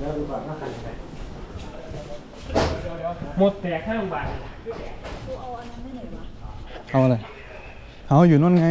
แล้วดูก่อนว่าใครไปหมดแตกข้างบ้านเอาอะไร เอาอยู่นั่นไง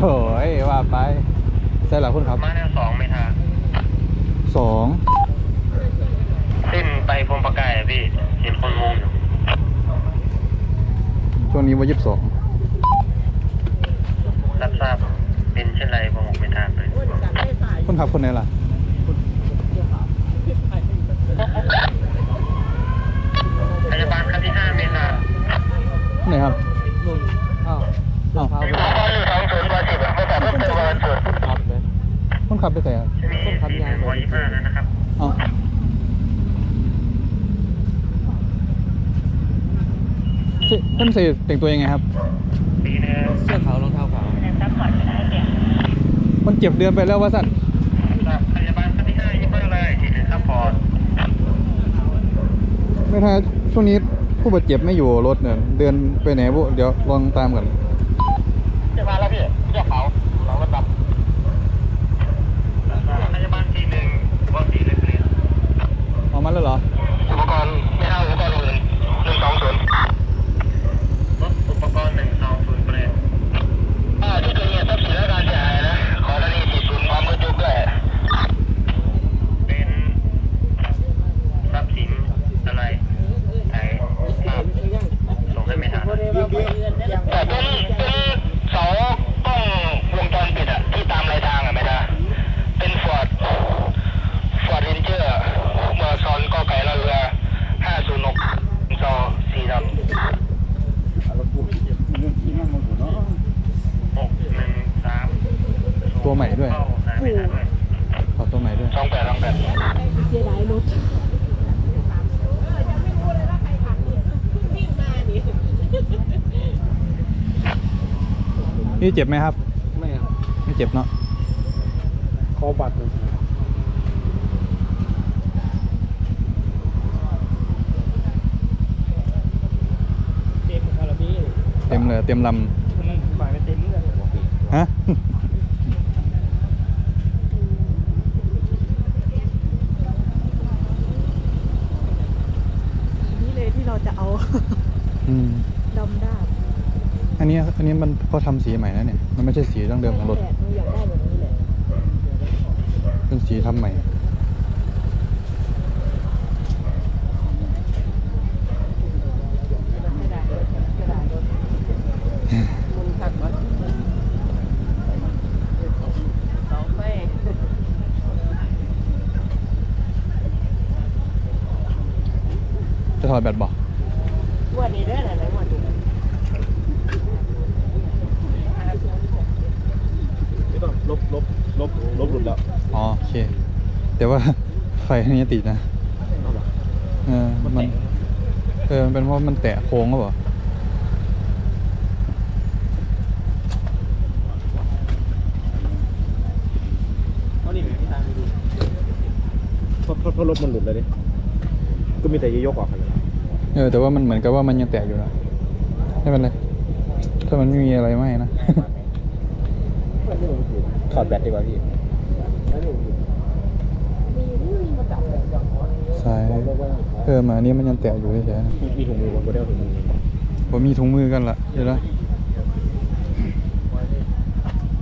โหยว่าไปใช่เหรอคุณครับมาแนวสองไหมฮะสองสิ้นไปพรมประกายอะพี่ เห็นคนมุงอยู่ช่วงนี้ว่ายี่สิบสองรับทราบเป็นเช่นไรผมออกไปทางเลยคุณขับคนไหนล่ะ พยาบาลขั้นที่ห้าไหมฮะ คนไหนครับ อ้าว อ้าว อยู่ข้อหนึ่งสองศูนย์กว่าสิบอะไม่แต่เพิ่มเติมวันจุด ครับเลย คนขับ ไปไหนครับมีสี่หนึ่งร้อยยี่สิบห้านะครับเอ้าเสื้อท่านใส่แต่งตัวยังไงครับปีหนึงเสื้อขาวรองเท้าขาวมันเจ็บเดือนไปแล้วว่าสั่นพยาบาลขั้นที่ห้ายี่สิบห้าเลยสี่หนึ่งซัพพอร์ตไม่ถ้าช่วงนี้ผู้บาดเจ็บไม่อยู่รถเนี่ยเดินไปไหนบุเดี๋ยวลองตามกันจะมาแล้วพี่ แต่เป็นเป็นเสากล้องวงจรปิดอะที่ตามรายทางอะไม่ได้เป็นฟอร์ดฟอร์ดเรนเจอร์มอซอนก็ไก่ละเรือห้าศูนย์หกซอสี่ดำตัวใหม่ด้วย ไม่ได้ด้ว พี่เจ็บไหมครับ ไม่ครับไม่เจ็บเนาะคอบัตรเลยเต็มคาราบีเต็มเลยเต็มลฝ่ายไม่เต็มเลยำฮะนี่เลยที่เราจะเอา อืมดำด้าน อันนี้มันเขาทำสีใหม่นะเนี่ย มันไม่ใช่สีดั้งเดิมของรถ เป็นสีทำใหม่ จะถอดแบตบอก วันนี้ได้อะไรวันนี้ ไม่ต้องลบลบลบลบหลุดแล้ว อ๋อโอเค แต่ว่าไฟอันนี้ติดนะเอาหรอเออมันมันแตกเออมันเป็นเพราะมันแตะโค้งก็บอกเอานี่พี่ตามไปดูเพราะเพราะเพราะรถมันหลุดเลยดิ ก็มีแต่ยกออกกันเลยเออแต่ว่ามันเหมือนกับว่ามันยังแตะอยู่นะไม่เป็นไร ถ้ามันไม่มีอะไรไหมนะ ถอดแบตดีกว่าพี่ สายเพิ่มมาอันนี้มันยังแตะอยู่เฉยๆนะมีถุงมือวะก็ได้เอาถุงมือผมมีถุงมือกันละเดี๋ยวนะ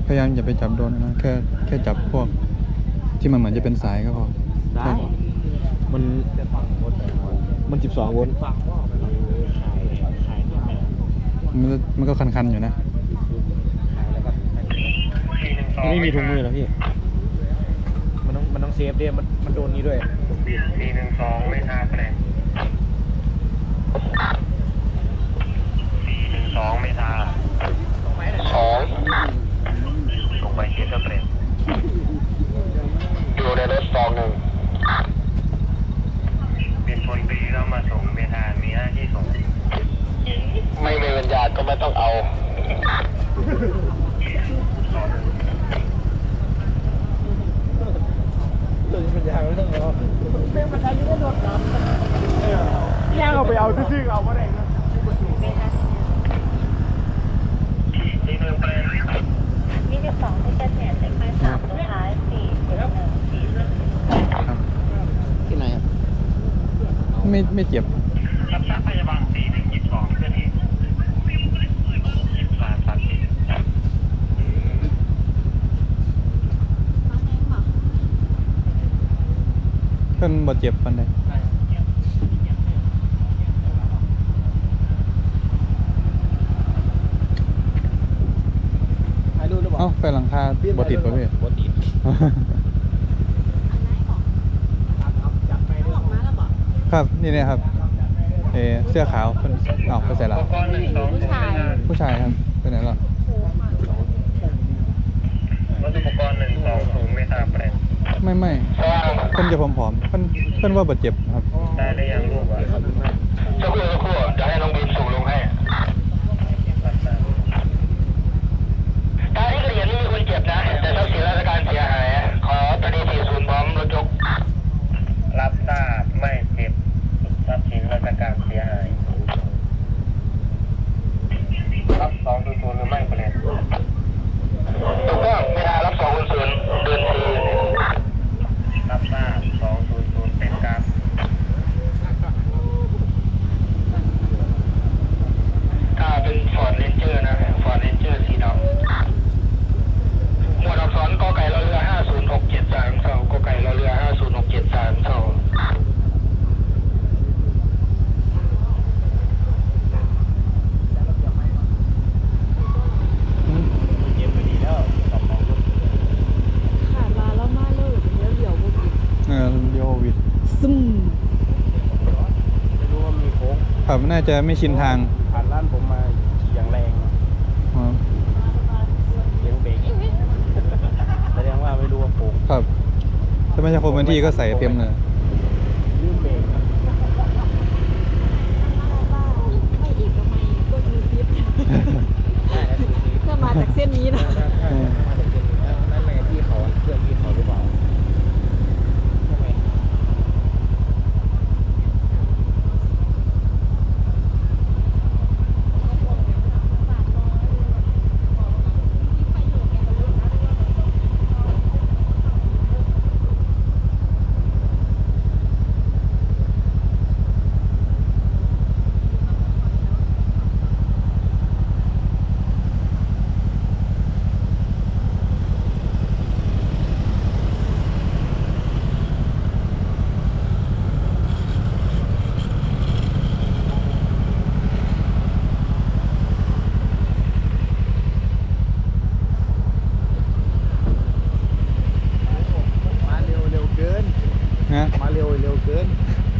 พยายามอย่าไปจับโดนนะแค่แค่จับพวก ที่มันเหมือนจะเป็นสายก็พอได้มันมันสิบสองโวลต์มันก็มันก็คันๆอยู่นะไม่มีถุงมือแล้วพี่มันต้องมันต้องเซฟด้วยมันมันโดนนี้ด้วย สี่หนึ่งสองไม่ทราบคะแนนสี่หนึ่งสองไม่ทราบสองลงไปเจ็ดคะแนนอยู่ในรถสองหนึ่งเป็นคนปีแล้วมาส่งเมทานมีหน้าที่ส่ง ไม่มีวิญญาณก็ไม่ต้องเอา ย่างเอาไปเอาซื่อๆเอามาได้นะที่หนึ่งเป็นยี่สิบสองที่เกษตรเลขหมายสามตัวท้ายสี่หนึ่งสี่ครับที่ไหนครับไม่ไม่เจ็บรับทราบพยาบาลสี่หนึ่งยี่สิบสองเพื่อนที่สามสามสี่เพิ่นบ่เจ็บปันใด ถ่ายรูปหรือเปล่าเอ้าไฟหลังคาบ่ติดป่ะพี่บ่ติดจับไปด้วยครับนี่เนี่ยครับเออเสื้อขาวเพิ่นเอ้าไปใส่ละอุปกรณ์หนึ่งสองศูนย์ไม่ทราบผู้ชายครับไปไหนล่ะรถอุปกรณ์หนึ่งสองศูนย์ไม่ทราบคะแนนไม่ไม่เพราะว่าเพิ่นจะผอมๆเพิ่นเพิ่นว่าบ่เจ็บครับได้ได้ยังรูปอะสักครู่สักครู่จะให้น้องบีมส่งลงให้ตาที่เกระเรียนไม่มีคนเจ็บนะ แต่ทรัพย์สินราชการเสียหาย ขอตดีสี่ศูนย์พร้อมรถยก รับทราบไม่เจ็บทรัพย์สินราช การเสียหาย ครับน่าจะไม่ชินทางผ่านร้านผมมาอย่างแรงอ๋อเสียงเบรกแสดงว่าไม่รู้ว่าโค้งครับถ้าไม่ใช่คนพื้นที่ก็ใส่เต็มเลยลืมเบรกถ้ามาจากเส้นนี้นะ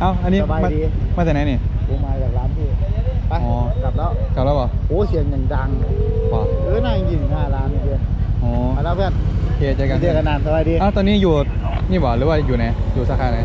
เอ้าอันนี้สบายมาดี มาจากไหนนี่ผมมาจากร้านพี่ไปอ๋อ กลับแล้วกลับแล้วเหรอโอ้เสียงอย่างดังป่ะเออน่ายิงหน้าร้านเพื่อนอ๋อมาแล้วเพื่อนโอเคเจอกันเจอกันนานสบายดีอ้าวตอนนี้อยู่นี่บ่หรือว่าอยู่ไหนอยู่สาขาไหน